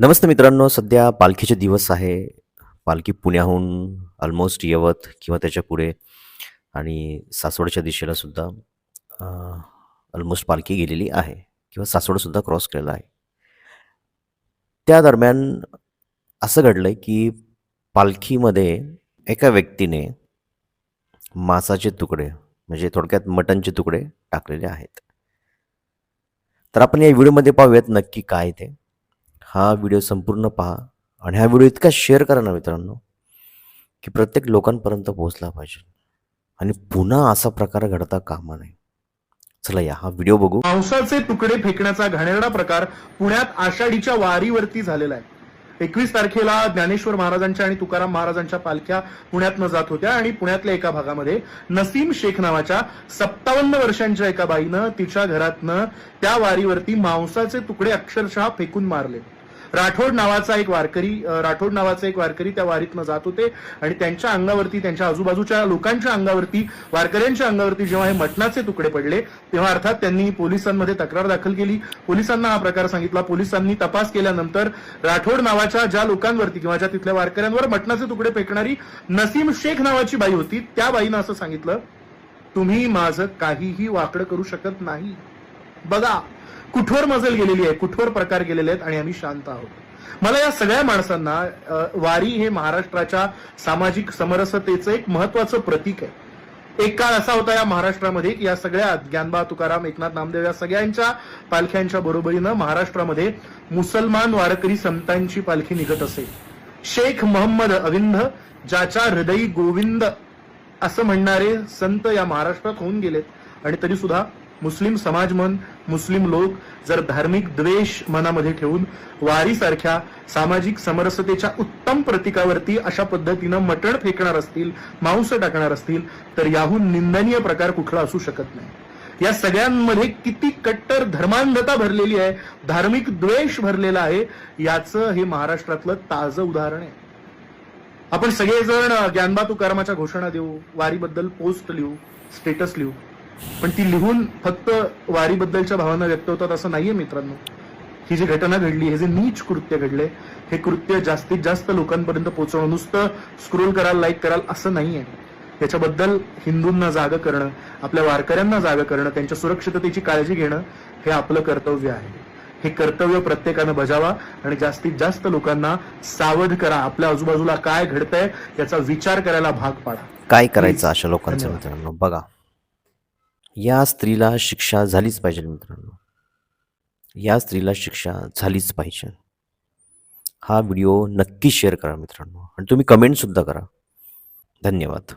नमस्ते मित्रांनो सध्या पालखीचे दिवस आहे. पालखी पुण्याहून ऑलमोस्ट यवत किंवा त्याच्या पुढे आणि सासवडच्या दिशेला सुद्धा ऑलमोस्ट पालखी गेलेली आहे किंवा सासवडसुद्धा क्रॉस केलेला आहे. त्या दरम्यान असं घडलं आहे की पालखीमध्ये एका व्यक्तीने मांसाचे तुकडे म्हणजे थोडक्यात मटनचे तुकडे टाकलेले आहेत. तर आपण या व्हिडिओमध्ये पाहूयात नक्की काय ते. हा व्हिडिओ संपूर्ण पहा आणि हा व्हिडिओ इतका शेअर करा ना मित्रांनो की प्रत्येक लोकांपर्यंत पोहोचला पाहिजे. आणि पुन्हा असा प्रकार घडता कामा नये. चला या हा व्हिडिओ बघू. मांसाचे तुकडे फेकण्याचा घाणेरडा प्रकार पुण्यात आषाढीच्या वारीवरती झालेला आहे. एकवीस तारखेला ज्ञानेश्वर महाराजांच्या आणि तुकाराम महाराजांच्या पालख्या पुण्यातनं जात होत्या आणि पुण्यातल्या एका भागामध्ये नसीम शेख नावाच्या सत्तावन्न वर्षांच्या एका बाईनं तिच्या घरातनं त्या वारीवरती मांसाचे तुकडे अक्षरशः फेकून मारले. राठोड नावाचा एक वारकरी राठोड नावाचा एक वारकरी त्या वारीतनं जात होते. आणि त्यांच्या अंगावरती त्यांच्या आजूबाजूच्या लोकांच्या अंगावरती वारकऱ्यांच्या अंगावरती जेव्हा हे मटणाचे तुकडे पडले तेव्हा अर्थात त्यांनी पोलिसांमध्ये तक्रार दाखल केली. पोलिसांना हा प्रकार सांगितला. पोलिसांनी तपास केल्यानंतर राठोड नावाच्या ज्या लोकांवरती किंवा ज्या तिथल्या वारकऱ्यांवर मटणाचे तुकडे फेकणारी नसीम शेख नावाची बाई होती त्या बाईनं असं सांगितलं तुम्ही माझं काहीही वाकड करू शकत नाही. बघा कुठवर मजल गेलेली आहे कुठवर प्रकार गेलेले आहेत आणि आम्ही शांत आहोत. मला या सगळ्या माणसांना वारी हे महाराष्ट्राच्या सामाजिक समरसतेचं एक महत्वाचं प्रतीक आहे. एक काळ असा होता या महाराष्ट्रामध्ये की या सगळ्या ज्ञानबा तुकाराम एकनाथ नामदेव या सगळ्यांच्या पालख्यांच्या बरोबरीनं महाराष्ट्रामध्ये मुसलमान वारकरी संतांची पालखी निघत असे. शेख मोहम्मद अविंद ज्याच्या हृदयी गोविंद असं म्हणणारे संत या महाराष्ट्रात होऊन गेलेत. आणि तरी सुद्धा मुस्लिम समाज मन मुस्लिम लोक जर धार्मिक द्वेष मनामध्ये ठेवून वारीसारख्या सामाजिक समरसतेच्या उत्तम प्रतीकावरती अशा पद्धतीनं मटण फेकणार असतील मांस टाकणार असतील तर याहून निंदनीय प्रकार कुठला असू शकत नाही. या सगळ्यांमध्ये किती कट्टर धर्मांधता भरलेली आहे धार्मिक द्वेष भरलेला आहे याचं हे महाराष्ट्रातलं ताजं उदाहरण आहे. आपण सगळेजण ज्ञानबा तुकारामाच्या घोषणा देऊ वारीबद्दल पोस्ट लिहू स्टेटस लिहू. पण ती लिहून फक्त वारीबद्दलच्या भावना व्यक्त होतात असं नाहीये मित्रांनो. ही जी घटना घडली हे जे नीच कृत्य घडले हे कृत्य जास्तीत जास्त लोकांपर्यंत पोहोचवणं नुसतं स्क्रोल कराल लाईक कराल असं नाहीये. याच्याबद्दल हिंदूंना जाग करणं आपल्या वारकऱ्यांना जाग करणं त्यांच्या सुरक्षिततेची काळजी घेणं हे आपलं कर्तव्य आहे. हे कर्तव्य प्रत्येकानं बजावा आणि जास्तीत जास्त लोकांना सावध करा. आपल्या आजूबाजूला काय घडतंय याचा विचार करायला भाग पाडा. काय करायचं अशा लोकांचं. मित्रांनो? बघा. या स्त्रीला शिक्षा झालीच पाहिजे मित्रांनो. या स्त्रीला शिक्षा झालीच पाहिजे. हा व्हिडिओ नक्की शेअर करा मित्रांनो. आणि तुम्ही कमेंटसुद्धा करा. धन्यवाद.